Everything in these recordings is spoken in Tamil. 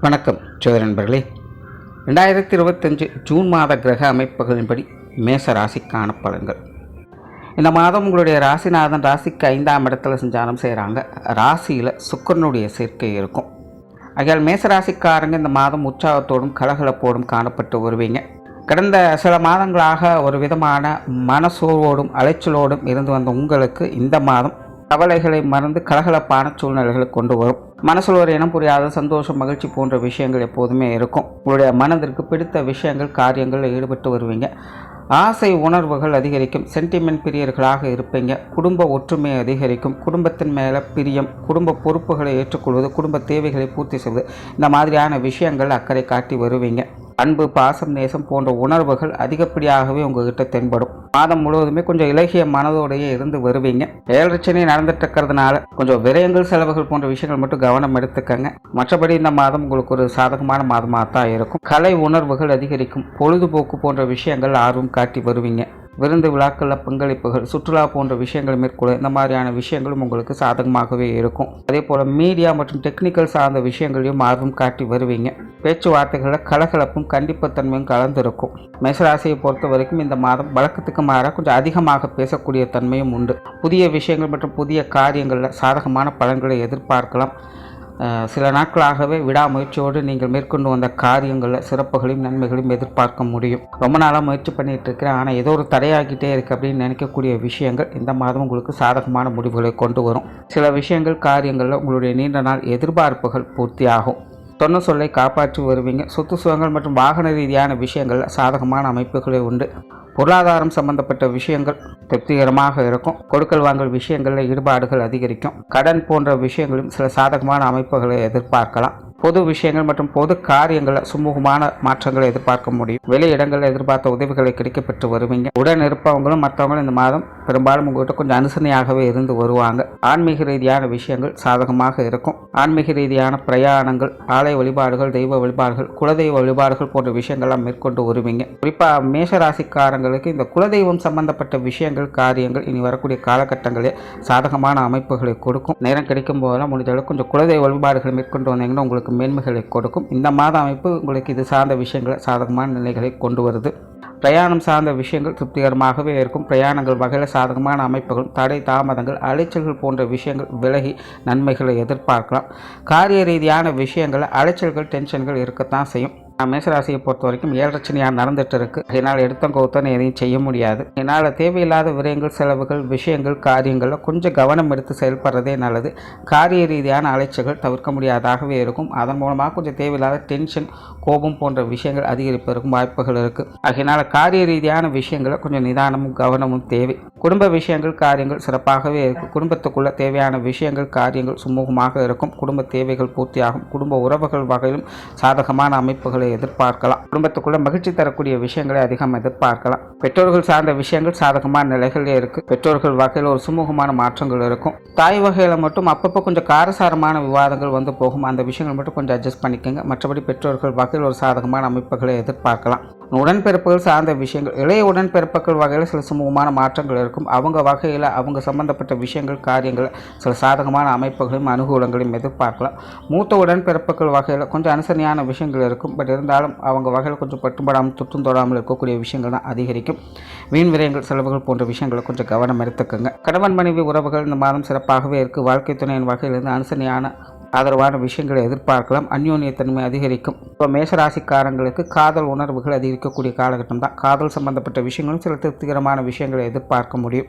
வணக்கம் சோதர நண்பர்களே. ரெண்டாயிரத்தி இருபத்தஞ்சு ஜூன் மாத கிரக அமைப்புகளின்படி மேச ராசிக்கான பலன்கள். இந்த மாதம் உங்களுடைய ராசிநாதன் ராசிக்கு ஐந்தாம் இடத்துல செஞ்சாலும் செய்கிறாங்க. ராசியில் சுக்கரனுடைய சேர்க்கை இருக்கும். ஆகையால் மேச ராசிக்காரங்க இந்த மாதம் உற்சாகத்தோடும் கலகலப்போடும் காணப்பட்டு வருவீங்க. கடந்த சில மாதங்களாக ஒரு விதமான மனசோர்வோடும் அலைச்சலோடும் இருந்து வந்த உங்களுக்கு இந்த மாதம் கவலைகளை மறந்து கலகலப்பான சூழ்நிலைகளை கொண்டு வரும். மனசில் ஒரு இனம் புரியாத சந்தோஷம் மகிழ்ச்சி போன்ற விஷயங்கள் எப்போதுமே இருக்கும். உங்களுடைய மனதிற்கு பிடித்த விஷயங்கள் காரியங்களில் ஈடுபட்டு வருவீங்க. ஆசை உணர்வுகள் அதிகரிக்கும். சென்டிமெண்ட் பிரியர்களாக இருப்பீங்க. குடும்ப ஒற்றுமை அதிகரிக்கும். குடும்பத்தின் மேலே பிரியம் குடும்ப பொறுப்புகளை ஏற்றுக்கொள்வது குடும்ப தேவைகளை பூர்த்தி செய்வது இந்த மாதிரியான விஷயங்கள் அக்கறை காட்டி வருவீங்க. அன்பு பாசம் நேசம் போன்ற உணர்வுகள் அதிகப்படியாகவே உங்ககிட்ட தென்படும். மாதம் முழுவதுமே கொஞ்சம் இலகிய மனதோடையே இருந்து வருவீங்க. ஏழரச்சனை நடந்துட்டு இருக்கிறதுனால கொஞ்சம் விரயங்கள் செலவுகள் போன்ற விஷயங்கள் மட்டும் கவனம் எடுத்துக்கங்க. மற்றபடி இந்த மாதம் உங்களுக்கு ஒரு சாதகமான மாதமாக தான் இருக்கும். கலை உணர்வுகள் அதிகரிக்கும். பொழுதுபோக்கு போன்ற விஷயங்கள் ஆர்வம் காட்டி வருவீங்க. விருந்து விழாக்களில் பங்களிப்புகள் சுற்றுலா போன்ற விஷயங்கள் மேற்கொள்ள இந்த மாதிரியான விஷயங்களும் உங்களுக்கு சாதகமாகவே இருக்கும். அதே போல் மீடியா மற்றும் டெக்னிக்கல் சார்ந்த விஷயங்களையும் ஆர்வம் காட்டி வருவீங்க. பேச்சுவார்த்தைகளில் கலகலப்பும் கண்டிப்புத்தன்மையும் கலந்திருக்கும். மேசராசியை பொறுத்த வரைக்கும் இந்த மாதம் வழக்கத்துக்கு மாற கொஞ்சம் அதிகமாக பேசக்கூடிய தன்மையும் உண்டு. புதிய விஷயங்கள் மற்றும் புதிய காரியங்களில் சாதகமான பலன்களை எதிர்பார்க்கலாம். சில நாட்களாகவே விடாமுயற்சியோடு நீங்கள் மேற்கொண்டு வந்த காரியங்களில் சிறப்புகளையும் நன்மைகளையும் எதிர்பார்க்க முடியும். ரொம்ப நாளாக முயற்சி பண்ணிகிட்டு இருக்கிறேன். ஆனால் ஏதோ ஒரு தடையாகிட்டே இருக்குது அப்படின்னு நினைக்கக்கூடிய விஷயங்கள் இந்த மாதம் உங்களுக்கு சாதகமான முடிவுகளை கொண்டு வரும். சில விஷயங்கள் காரியங்களில் உங்களுடைய நீண்ட நாள் எதிர்பார்ப்புகள் பூர்த்தியாகும். தொன்ன சொல்லை காப்பாற்றி வருவீங்க. சொத்து சுகங்கள் மற்றும் வாகன ரீதியான விஷயங்களில் சாதகமான அமைப்புகளே உண்டு. பொருளாதாரம் சம்பந்தப்பட்ட விஷயங்கள் திருப்திகரமாக இருக்கும். கொடுக்கல் வாங்கல் விஷயங்களில் ஈடுபாடுகள் அதிகரிக்கும். கடன் போன்ற விஷயங்களும் சில சாதகமான அமைப்புகளை எதிர்பார்க்கலாம். பொது விஷயங்கள் மற்றும் பொது காரியங்களில் சுமூகமான மாற்றங்களை எதிர்பார்க்க முடியும். வெளி இடங்களில் எதிர்பார்த்த உதவிகளை கிடைக்கப்பெற்று வருவீங்க. உடன் இருப்பவங்களும் மற்றவங்களும் இந்த மாதம் பெரும்பாலும் உங்கள்கிட்ட கொஞ்சம் அனுசரணையாகவே இருந்து வருவாங்க. ஆன்மீக ரீதியான விஷயங்கள் சாதகமாக இருக்கும். ஆன்மீக ரீதியான பிரயாணங்கள் ஆலய வழிபாடுகள் தெய்வ வழிபாடுகள் குலதெய்வ வழிபாடுகள் போன்ற விஷயங்கள்லாம் மேற்கொண்டு வருவீங்க. குறிப்பாக மேஷராசிக்காரங்களுக்கு இந்த குலதெய்வம் சம்பந்தப்பட்ட விஷயங்கள் காரியங்கள் இனி வரக்கூடிய காலகட்டங்களில் சாதகமான அமைப்புகளை கொடுக்கும். நேரம் கிடைக்கும் போதெல்லாம் முடிஞ்ச கொஞ்சம் குலதெய்வ வழிபாடுகள் மேற்கொண்டு வந்தீங்கன்னா உங்களுக்கு மேன்மைகளை கொடுக்கும். இந்த மாத அமைப்பு உங்களுக்கு இது சார்ந்த விஷயங்களை சாதகமான நிலைகளை கொண்டு வருது. பிரயாணம் சார்ந்த விஷயங்கள் திருப்திகரமாகவே இருக்கும். பிரயாணங்கள் வகையில் சாதகமான அமைப்புகளும் தடை தாமதங்கள் அலைச்சல்கள் போன்ற விஷயங்கள் விலகி நன்மைகளை எதிர்பார்க்கலாம். காரிய ரீதியான விஷயங்களில் அலைச்சல்கள் டென்ஷன்கள் இருக்கத்தான் செய்யும். மேசராசியை பொறுத்த வரைக்கும் ஏழரச்சனையாக நடந்துட்டு இருக்கு என்னால் எடுத்த கௌத்தனை எதையும் செய்ய முடியாது. என்னால் தேவையில்லாத விரயங்கள் செலவுகள் விஷயங்கள் காரியங்களில் கொஞ்சம் கவனம் எடுத்து செயல்படுறதே நல்லது. காரிய ரீதியான அலைச்சல்கள் தவிர்க்க முடியாதாகவே இருக்கும். அதன் மூலமாக கொஞ்சம் தேவையில்லாத டென்ஷன் கோபம் போன்ற விஷயங்கள் அதிகரிப்பதற்கும் வாய்ப்புகள் இருக்குது ஆகையினால் காரிய ரீதியான விஷயங்களை கொஞ்சம் நிதானமும் கவனமும் தேவை. குடும்ப விஷயங்கள் காரியங்கள் சிறப்பாகவே இருக்கும் குடும்பத்துக்குள்ள தேவையான விஷயங்கள் காரியங்கள் சுமூகமாக இருக்கும். குடும்ப தேவைகள் பூர்த்தியாகும். குடும்ப உறவுகள் வகையிலும் சாதகமான அமைப்புகள் எதிர்பார்க்கலாம். குடும்பத்துக்குள்ள மகிழ்ச்சி தரக்கூடிய விஷயங்களை அதிகம் எதிர்பார்க்கலாம். பெற்றோர்கள் சார்ந்த விஷயங்கள் சாதகமான நிலைகள் இருக்கு. பெற்றோர்கள் வகையில் ஒரு சுமூகமான மாற்றங்கள் இருக்கும். தாய் வகையில் மட்டும் அப்பப்போ கொஞ்சம் காரசாரமான விவாதங்கள் வந்து போகும். அந்த விஷயங்கள் மட்டும் கொஞ்சம் அட்ஜஸ்ட் பண்ணிக்கோங்க. மற்றபடி பெற்றோர்கள் வகையில் ஒரு சாதகமான அமைப்புகளை எதிர்பார்க்கலாம். உடன்பிறப்புகள் சார்ந்த விஷயங்கள் இளைய உடன்பிறப்புகள் வகையில் சில சுமூகமான மாற்றங்கள் இருக்கும். அவங்க வகையில் அவங்க சம்பந்தப்பட்ட விஷயங்கள் காரியங்கள் சில சாதகமான அமைப்புகளையும் அனுகூலங்களையும் எதிர்பார்க்கலாம். மூத்த உடன்பிறப்புகள் வகையில் கொஞ்சம் அனுசரணையான விஷயங்கள் இருக்கும். பட் இருந்தாலும் அவங்க வகையில் கொஞ்சம் பட்டுப்படாமல் துட்டும் தொடாமல் இருக்கக்கூடிய விஷயங்கள் தான் அதிகரிக்கும். வீண் விரயங்கள் செலவுகள் போன்ற விஷயங்களை கொஞ்சம் கவனம் எடுத்துக்கோங்க. கணவன் மனைவி உறவுகள் இந்த மாதம் சிறப்பாகவே இருக்குது வாழ்க்கை துணையின் வகையிலிருந்து அனுசரணையான ஆதரவான விஷயங்களை எதிர்பார்க்கலாம். அந்யோன்யத்தன்மை அதிகரிக்கும். இப்போ மேஷராசிக்காரங்களுக்கு காதல் உணர்வுகள் அதிகரிக்கக்கூடிய காலகட்டம் தான் காதல் சம்பந்தப்பட்ட விஷயங்களும் சில திருப்திகரமான விஷயங்களை எதிர்பார்க்க முடியும்.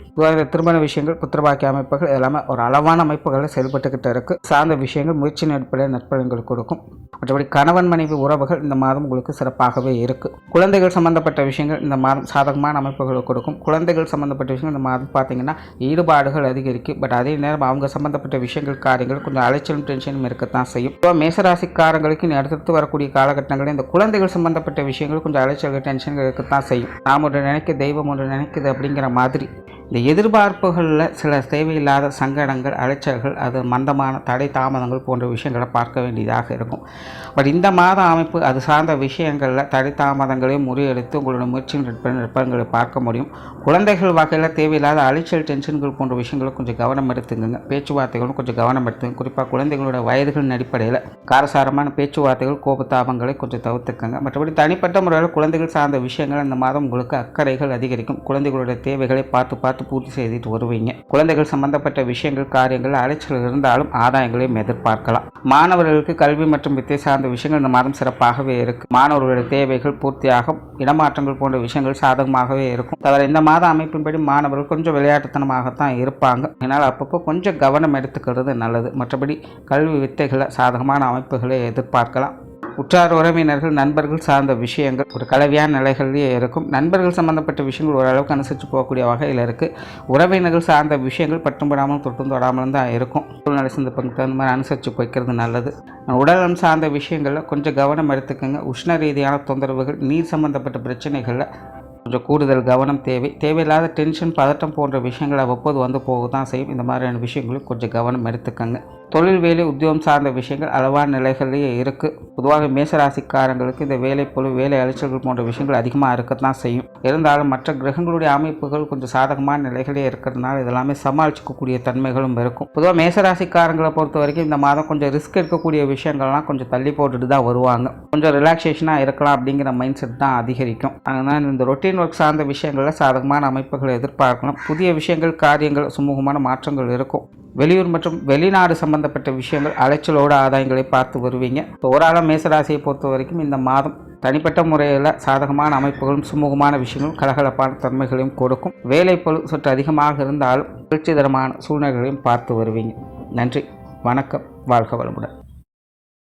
திருமண விஷயங்கள் புத்திரபாக்கிய அமைப்புகள் எல்லாமே ஒரு அளவான அமைப்புகளில் செயல்பட்டுக்கிட்டு இருக்கு. சார்ந்த விஷயங்கள் முயற்சியின் அடிப்படையில் நற்பலன்கள் கொடுக்கும். மற்றபடி கணவன் மனைவி உறவுகள் இந்த மாதம் உங்களுக்கு சிறப்பாகவே இருக்குது குழந்தைகள் சம்பந்தப்பட்ட விஷயங்கள் இந்த மாதம் சாதகமான அமைப்புகளை கொடுக்கும். குழந்தைகள் சம்பந்தப்பட்ட விஷயங்கள் இந்த மாதம் பார்த்தீங்கன்னா ஈடுபாடுகள் அதிகரிக்கும் பட் அதே நேரம் அவங்க சம்பந்தப்பட்ட விஷயங்கள் காரியங்கள் கொஞ்சம் அலைச்சலும் டென்ஷனும் இருக்கத்தான் செய்யும். இப்போ மேசராசிக்காரங்களுக்கு இனி அடுத்தடுத்து வரக்கூடிய காலகட்டங்களில் இந்த குழந்தைகள் சம்பந்தப்பட்ட விஷயங்கள் கொஞ்சம் அலைச்சல் டென்ஷன்கள் இருக்கத்தான் செய்யும். நாம் ஒன்று நினைக்க தெய்வம் ஒன்று நினைக்குது அப்படிங்கிற மாதிரி. இந்த எதிர்பார்ப்புகளில் சில தேவையில்லாத சங்கடங்கள் அலைச்சல்கள் அது மந்தமான தடை தாமதங்கள் போன்ற விஷயங்களை பார்க்க வேண்டியதாக இருக்கும். பட் இந்த மாத அமைப்பு அது சார்ந்த விஷயங்களில் தடை தாமதங்களையும் முறியடித்து உங்களுடைய முயற்சியின் நற்பலன்களை பார்க்க முடியும். குழந்தைகள் வகையில் தேவையில்லாத அலைச்சல் டென்ஷன்கள் போன்ற விஷயங்களை கொஞ்சம் கவனம் எடுத்துங்க பேச்சுவார்த்தைகளும் கொஞ்சம் கவனம் எடுத்துங்க குறிப்பாக குழந்தைகளோட வயதுகளின் அடிப்படையில் காரசாரமான பேச்சுவார்த்தைகள் கோபத்தாபங்களை கொஞ்சம் தவிர்த்துக்கங்க. மற்றபடி தனிப்பட்ட முறையில் குழந்தைகள் சார்ந்த விஷயங்கள் இந்த மாதம் உங்களுக்கு அக்கறைகள் அதிகரிக்கும். குழந்தைகளுடைய தேவைகளை பார்த்து பார்த்து பூர்த்தி செய்துட்டு வருவீங்க. குழந்தைகள் சம்பந்தப்பட்ட விஷயங்கள் காரியங்கள் அலைச்சல் இருந்தாலும் ஆதாயங்களையும் எதிர்பார்க்கலாம். மாணவர்களுக்கு கல்வி மற்றும் வித்தை சார்ந்த விஷயங்கள் இந்த மாதம் சிறப்பாகவே இருக்கு. மாணவர்களுடைய தேவைகள் பூர்த்தியாகும். இடமாற்றங்கள் போன்ற விஷயங்கள் சாதகமாகவே இருக்கும். தவிர இந்த மாத அமைப்பின்படி மாணவர்கள் கொஞ்சம் விளையாட்டுத்தனமாகத்தான் இருப்பாங்க. அதனால் அப்பப்போ கொஞ்சம் கவனம் எடுத்துக்கிறது நல்லது. மற்றபடி கல்வி வித்தைகளை சாதகமான அமைப்புகளை எதிர்பார்க்கலாம். உற்றார் உறவினர்கள் நண்பர்கள் சார்ந்த விஷயங்கள் ஒரு கலவையான நிலைகள்லேயே இருக்கும். நண்பர்கள் சம்பந்தப்பட்ட விஷயங்கள் ஓரளவுக்கு அனுசரித்து போகக்கூடிய வகையில் இருக்குது உறவினர்கள் சார்ந்த விஷயங்கள் பட்டும் படாமலும் தொட்டும் தொடாமலும் தான் இருக்கும். சூழ்நிலை சந்தர்ப்பங்களுக்கு தகுந்த மாதிரி அனுசரித்து போய்க்கிறது நல்லது. உடலம் சார்ந்த விஷயங்களில் கொஞ்சம் கவனம் எடுத்துக்கோங்க. உஷ்ண ரீதியான தொந்தரவுகள் நீர் சம்பந்தப்பட்ட பிரச்சனைகளில் கொஞ்சம் கூடுதல் கவனம் தேவை. தேவையில்லாத டென்ஷன் பதட்டம் போன்ற விஷயங்கள் அவ்வப்போது வந்து போக தான் செய்யும். இந்த மாதிரியான விஷயங்களுக்கு கொஞ்சம் கவனம் எடுத்துக்கோங்க. தொழில் வேலை உத்தியோகம் சார்ந்த விஷயங்கள் அளவான நிலைகளிலேயே இருக்குது பொதுவாக மேசராசிக்காரங்களுக்கு இந்த வேலை பொழு வேலை அலைச்சல்கள் போன்ற விஷயங்கள் அதிகமாக இருக்கத்தான் செய்யும். இருந்தாலும் மற்ற கிரகங்களுடைய அமைப்புகள் கொஞ்சம் சாதகமான நிலைகளே இருக்கிறதுனால இதெல்லாமே சமாளிச்சுக்கக்கூடிய தன்மைகளும் இருக்கும். பொதுவாக மேசராசிக்காரங்களை பொறுத்த வரைக்கும் இந்த மாதம் கொஞ்சம் ரிஸ்க் எடுக்கக்கூடிய விஷயங்கள்லாம் கொஞ்சம் தள்ளி போட்டுட்டு தான் வருவாங்க. கொஞ்சம் ரிலாக்ஸேஷனாக இருக்கலாம் அப்படிங்கிற மைண்ட் செட் தான் அதிகரிக்கும். அதனால் இந்த ரொட்டீன் ஒர்க் சார்ந்த விஷயங்களில் சாதகமான அமைப்புகளை எதிர்பார்க்கலாம். புதிய விஷயங்கள் காரியங்கள் சுமூகமான மாற்றங்கள் இருக்கும். வெளியூர் மற்றும் வெளிநாடு சம்பந்தப்பட்ட விஷயங்கள் அலைச்சலோட ஆதாயங்களை பார்த்து வருவீங்க. ஓராள மேசராசியை பொறுத்த வரைக்கும் இந்த மாதம் தனிப்பட்ட முறையில் சாதகமான அமைப்புகளும் சுமூகமான விஷயங்களும் கலகலப்பான தன்மைகளையும் கொடுக்கும். வேலைப்பளு சற்று அதிகமாக இருந்தாலும் திருச்சிதரமான சூழ்நிலைகளையும் பார்த்து வருவீங்க. நன்றி. வணக்கம். வாழ்க வளமுடன்.